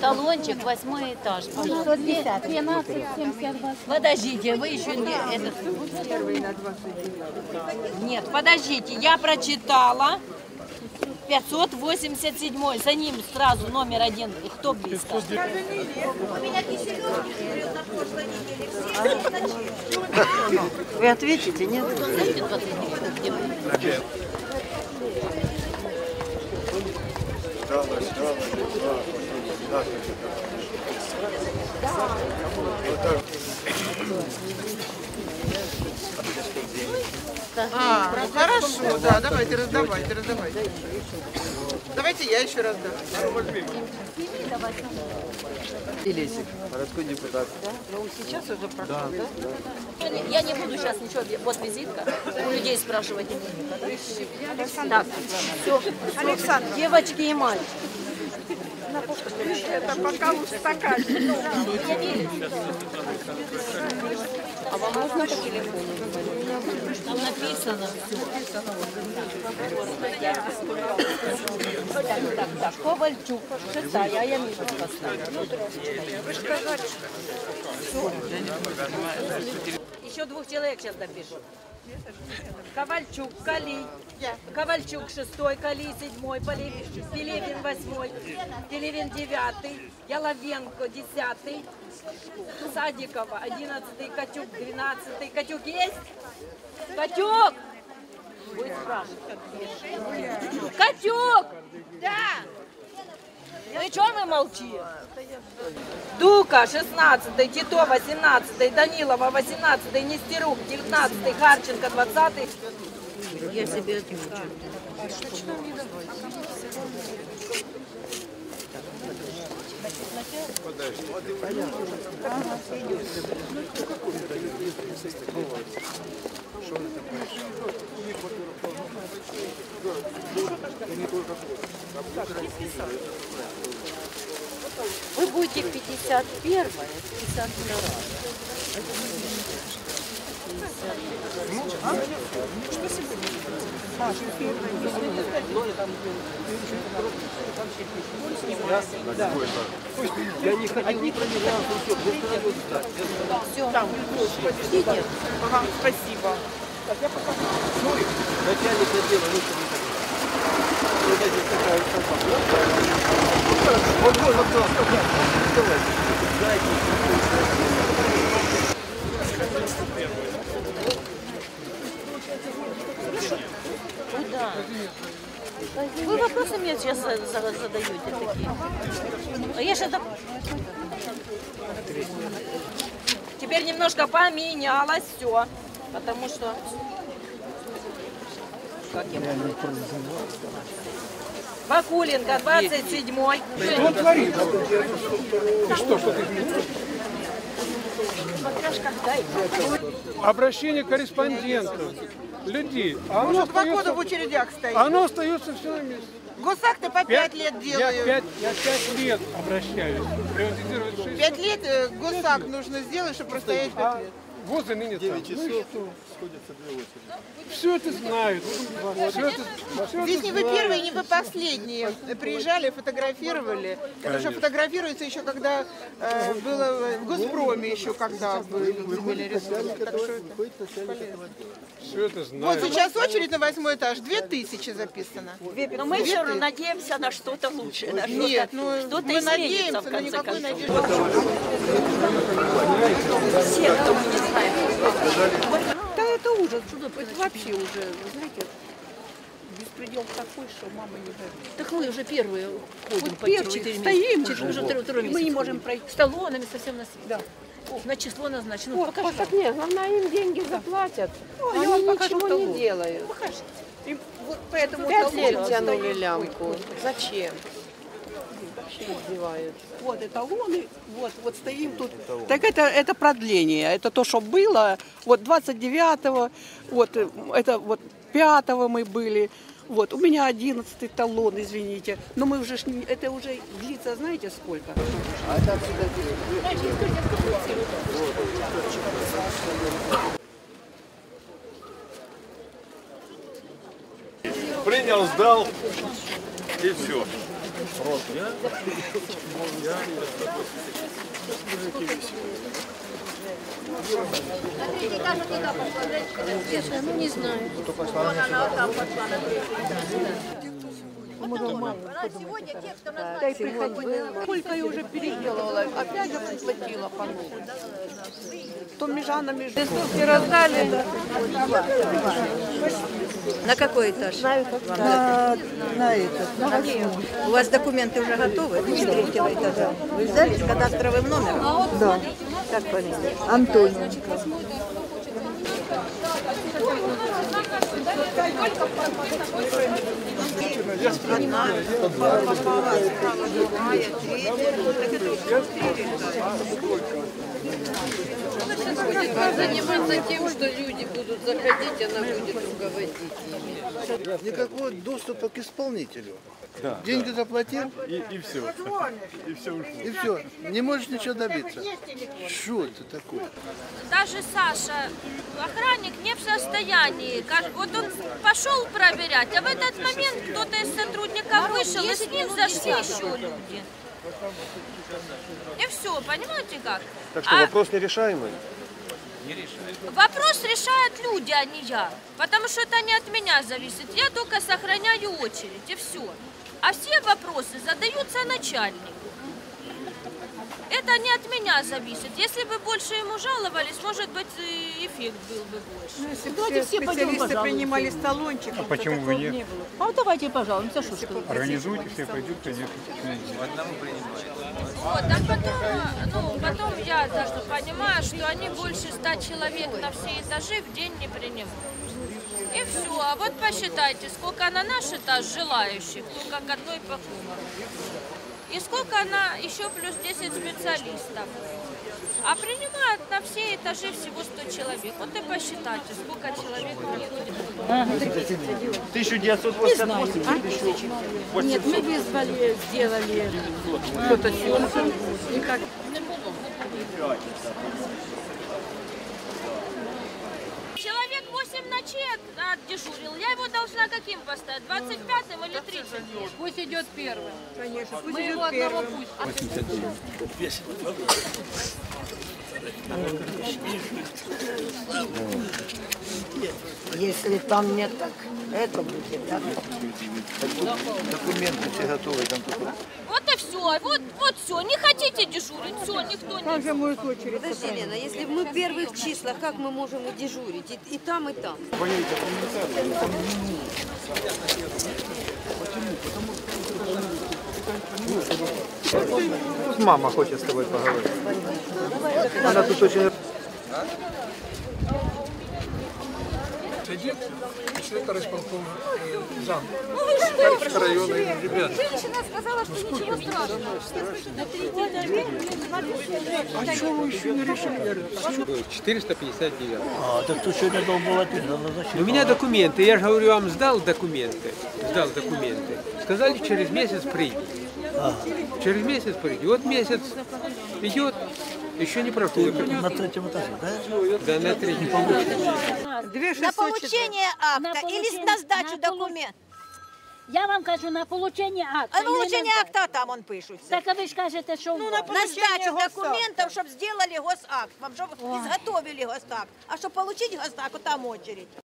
Талончик, восьмой этаж. пожалуйста. 12, 72. Подождите, вы еще не... Этот... Нет, подождите, я прочитала. 587 за ним сразу номер один. Кто близко? Вы ответите, нет? А, ну хорошо, да, давайте, раздавайте, раздавайте. Давайте я еще раздам. Лесик, городской депутат. Сейчас уже прошло, да? Я не буду сейчас ничего, вот визитка, у людей спрашивать. Так, все. Александр, Девочки и мальчики. это пока в стакане. А вам можно по телефону? Там написано. Так, так, так. Ковальчук, шестая, а я мимо поставлю. Еще двух человек сейчас допишу. Ковальчук, Калий, Ковальчук шестой, Калий седьмой, Пелевин восьмой, Пелевин девятый, Яловенко десятый, Садикова одиннадцатый, Катюк двенадцатый. Катюк есть? Катюк! Катюк! Да! Ну и что вы молчите? Дука 16, Титова 17, Данилова 18, Нестерук 19, Харченко 20. Я себе отмечу. Вы будете 51 52 Я не проверял, все, спасибо. Так. Эти было сказать. Давайте. Куда? Вы вопросы мне сейчас за- за- задаете такие. А я же это... Теперь немножко поменялось все, потому что... Как я могу? Бакуленко, 27-й. обращение корреспондентов, людей. А оно Уже два года в очередях стоит. оно остается все на месте. Госакты по пять лет я пять, я пять лет обращаюсь. Пять лет э, госакт нужно сделать, чтобы простоять пять А лет. Возле ныне там. Ну и что? Все это знают. Все это, все Здесь это не вы знают. первые, не вы последние. Приезжали, фотографировали. Потому что фотографируется еще когда э, было в Госпроме еще когда были земельные ресурсы. Так что это Все это Вот знают. сейчас очередь на восьмой этаж. Две тысячи записано. Но мы все равно надеемся на что-то лучшее. на что-то- Нет, ну что-то мы надеемся, но никакой надежды. Все, кто знаем. Да это ужас, это вообще уже, знаете, беспредел такой, что мама не говорит. Так мы уже первые ходим Вот по первые, четыре стоим уже. уже второй, второй мы не можем пройти. С талонами совсем на свете. Да. На число назначено. Ну, покажи. Так нет, главное им деньги заплатят. я Они вам покажу ничего талон. не делают. И вот поэтому Пять лет тянули лямку. Зачем? Вообще издеваются. Вот эталоны, вот, вот стоим тут. Так это, это продление, это то, что было. Вот 29-го, вот э, это вот 5-го мы были. Вот, у меня 11 талон, извините. Но мы уже, это уже длится, знаете, сколько? Принял, сдал. И все. Ну, не знаю. Сколько я уже переделала, опять же заплатила по То межана между. На какой этаж? На, на этот. У вас документы уже готовы с третьего этажа? Вы взяли с кадастровым номером? Да, Как фамилия? Антоненко. Я Одна попала, справа другая, третья. Так это уже три летает. Заниматься тем, что люди будут заходить, она будет руководить ими. Никакого доступа к исполнителю. Деньги заплатил, И, и все. И все ушло. и все. Не можешь ничего добиться. Что это такое? Даже Саша, охранник не в состоянии. Вот он пошел проверять, а в этот момент кто-то из сотрудников вышел, и с ним зашли еще люди. И все, понимаете как? Так что А вопрос нерешаемый. Вопрос решают люди, а не я. Потому что это не от меня зависит. Я только сохраняю очередь, и все. А все вопросы задаются начальнику. Это не от меня зависит. Если бы больше ему жаловались, может быть, эффект был бы больше. Давайте все специалисты принимали с талончиком. А почему вы нет? А вот давайте пожалуйста, что вы. Организуйте, все пойдут, конечно. Вот, а потом, ну, потом я даже понимаю, что они больше ста человек на все этажи в день не принимают. И все. А вот посчитайте, сколько на наш этаж желающих, только к одной покупке. И сколько она еще плюс 10 специалистов. А принимают на все этажи всего 100 человек. Вот и посчитайте, сколько человек приходит. 1988 Нет, мы вызвали, сделали фотосъемку. И как Человек 8 ночей от- отдежурил. Я его должна каким поставить? 25-м или 30 пусть идет первым. Конечно, пусть Мы идет его одного первым. пусть. Если там нет, так это будет, да? Документы все готовы. Там Вот и все. Вот, вот все. Не хотите дежурить, все, никто не... Там же будет очередь. Подожди, Лена, если мы в первых числах, как мы можем и дежурить? И, и там, и там. Мама хочет с тобой поговорить. Она тут очень... Сидит, еще это располком зам. Харьковского района, ребят. Женщина сказала, что ничего страшного. А что вы еще не решили? 459. А, так тут сегодня должен был ответ. У меня документы, я же говорю, вам сдал документы. Сдал документы. Сказали, через месяц приди. Через месяц приди. Вот месяц идет, еще не прошло. На третьем этаже, да? Да, на. Две На 600 получение акта или получение- на сдачу документов? Я вам кажу, на получення акта. А получение на- акта там он пишется. Так а ви ж кажете, що Ну, на. На получение сдачу госакта. документов, чтобы сделали госакт, вам чтобы изготовили госакт. А чтобы получить госакт, там очередь.